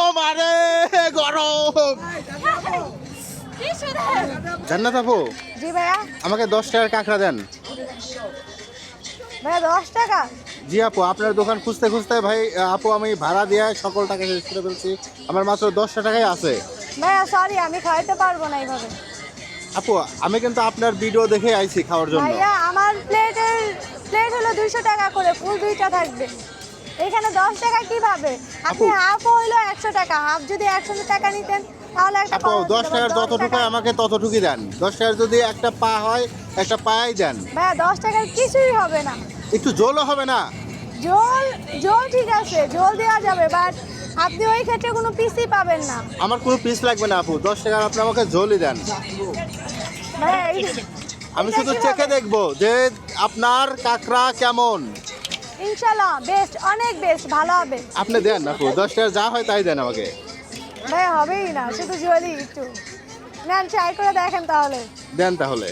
ও মারে গরম। জান্নাত আপু জি ভাইয়া। আমাকে দশ টাকার কাঁকড়া দেন। ভাইয়া দশ টাকা? জি আপু আপনার দোকান খুঁজতে খুঁজতে ভাই আপু আমি ভাড়া দিয়ে সকল টাকা শেষ করে ফেলছি। আমার মাত্র দশটা টাকাই আছে। ভাইয়া সরি আমি খাইতে পারব না এইভাবে। আপু আমি কিন্তু আপনার ভিডিও দেখে আইছি খাওয়ার জন্য। ভাইয়া আমার প্লেটের প্লেট হলো দুইশো টাকা করে ফুল দুইটা থাকবে। এখানে দশ টাকা কীভাবে? আপনি হাফ হইল একশো টাকা হাফ যদি একশো টাকা নিতেন তাহলে একটা দশ টাকার। যতটুকু টাকা- আমাকে ততটুকুই দেন। দশ টাকার যদি একটা পা হয় একটা পাই দেন। ভাইয়া দশ টাকার কিছুই হবে না। একটু জলও হবে না? জল জল ঠিক আছে জল দেওয়া যাবে বাট আপনি ওই ক্ষেত্রে কোনো পিসি পাবেন না। আমার কোনো পিস লাগবে না আপু। দশ টাকার আপনি আমাকে জলই দেন। আমি শুধু? চেখে দেখব যে আপনার কাঁকড়া কেমন। ইনশাল্লাহ বেস্ট অনেক বেস্ট ভালো হবে। আপনি দেন আপু দশ টাকা যা হয় তাই দেন আমাকে। ভাই হবেই না শুধু জলই একটু। নেন ট্রাই করে দেখেন তাহলে। দেন তাহলে।